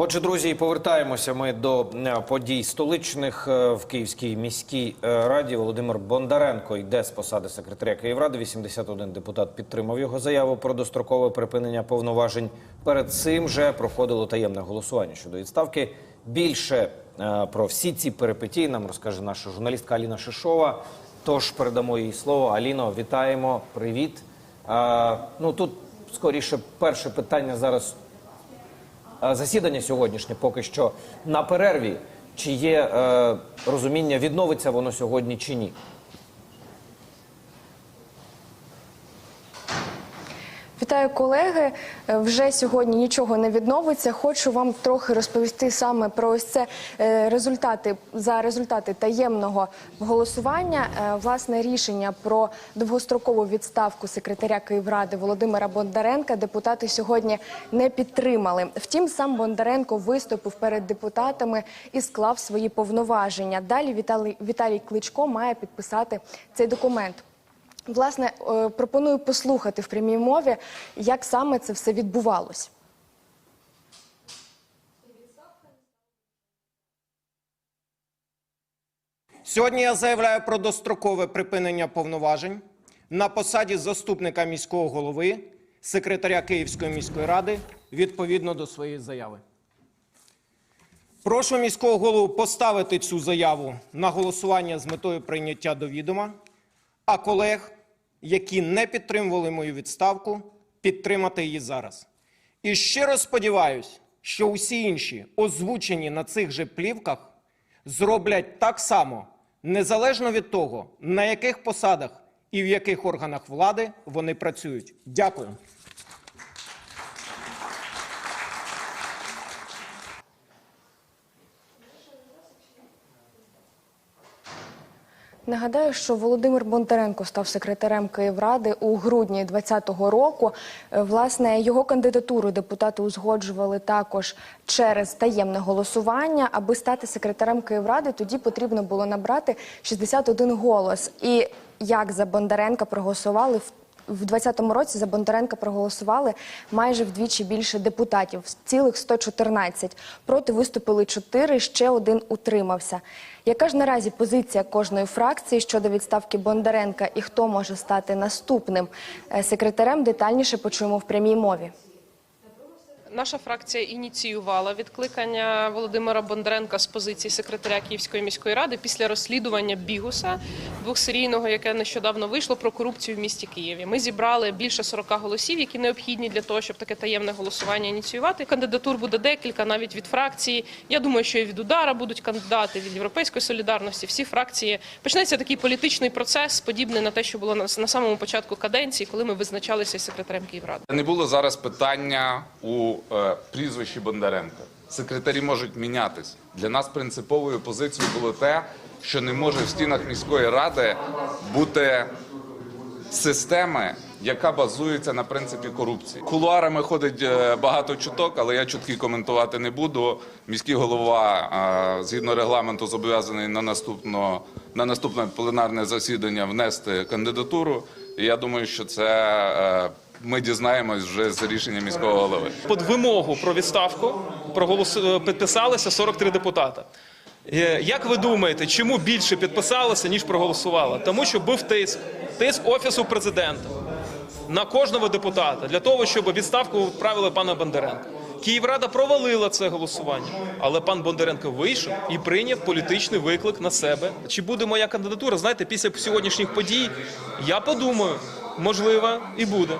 Отже, друзі, повертаємося ми до е, подій столичних Е, в Київській міській е, раді. Володимир Бондаренко йде з посади секретаря Київради. 81 депутат підтримав його заяву про дострокове припинення повноважень. Перед цим же проходило таємне голосування щодо відставки. Більше про всі ці перипетії нам розкаже наша журналістка Аліна Шишова. Тож передамо їй слово. Аліно, вітаємо. Привіт. Ну тут скоріше перше питання зараз Засідання сьогоднішнє поки що на перерві. Чи є е, розуміння, відновиться воно сьогодні чи ні? Вітаю колеги. Е, Вже сьогодні нічого не відновиться. Хочу вам трохи розповісти саме про ось це е, результати за результати таємного голосування. Е, Власне рішення про довгострокову відставку секретаря Київради Володимира Бондаренка депутати сьогодні не підтримали. Втім, сам Бондаренко виступив перед депутатами і склав свої повноваження. Далі Віталій, Віталій Кличко має підписати цей документ. Власне, е, пропоную послухати в прямій мові, як саме це все відбувалось. Сьогодні я заявляю про дострокове припинення повноважень на посаді заступника міського голови, секретаря Київської міської ради відповідно до своєї заяви. Прошу міського голову поставити цю заяву на голосування з метою прийняття до відома, а колег, які не підтримували мою відставку, підтримати її зараз. І щиро сподіваюсь, що усі інші, озвучені на цих же плівках, зроблять так само, незалежно від того, на яких посадах і в яких органах влади вони працюють. Дякую. Нагадаю, що Володимир Бондаренко став секретарем Київради у грудні 2020 року. Е, Власне, його кандидатуру депутати узгоджували також через таємне голосування. Аби стати секретарем Київради, тоді потрібно було набрати 61 голос. І як за Бондаренка проголосували в в 2020 році за Бондаренка проголосували майже вдвічі більше депутатів, цілих 114. Проти виступили 4, ще один утримався. Яка ж наразі позиція кожної фракції щодо відставки Бондаренка і хто може стати наступним Е, секретарем? Детальніше почуємо в прямій мові. Наша фракція ініціювала відкликання Володимира Бондаренка з позиції секретаря Київської міської ради після розслідування Бігуса двохсерійного, яке нещодавно вийшло про корупцію в місті Києві. Ми зібрали більше 40 голосів, які необхідні для того, щоб таке таємне голосування ініціювати. Кандидатур буде декілька, навіть від фракції. Я думаю, що і від удара будуть кандидати від європейської солідарності. Всі фракції почнеться такий політичний процес, подібний на те, що було на самому початку каденції, коли ми визначалися із секретарем Київради. Не було зараз питання у е, прізвищі Бондаренка. Секретарі можуть мінятись. Для нас принциповою позицією було те, що не може в стінах міської ради бути системи, яка базується на принципі корупції. Кулуарами ходить е, багато чуток, але я чутки коментувати не буду. Міський голова е, згідно регламенту зобов'язаний на наступно на наступне пленарне засідання внести кандидатуру. І я думаю, що це ми дізнаємось вже з рішення міського голови. Під вимогу про відставку проголосу... підписалися 43 депутата. Е, Як ви думаєте, чому більше підписалося, ніж проголосувало? Тому що був тиск, тиск офісу президента на кожного депутата для того, щоб відставку відправили пана Бондаренка. Київрада провалила це голосування, але пан Бондаренко вийшов і прийняв політичний виклик на себе. Чи буде моя кандидатура? Знаєте, після сьогоднішніх подій я подумаю, можливо, і буде.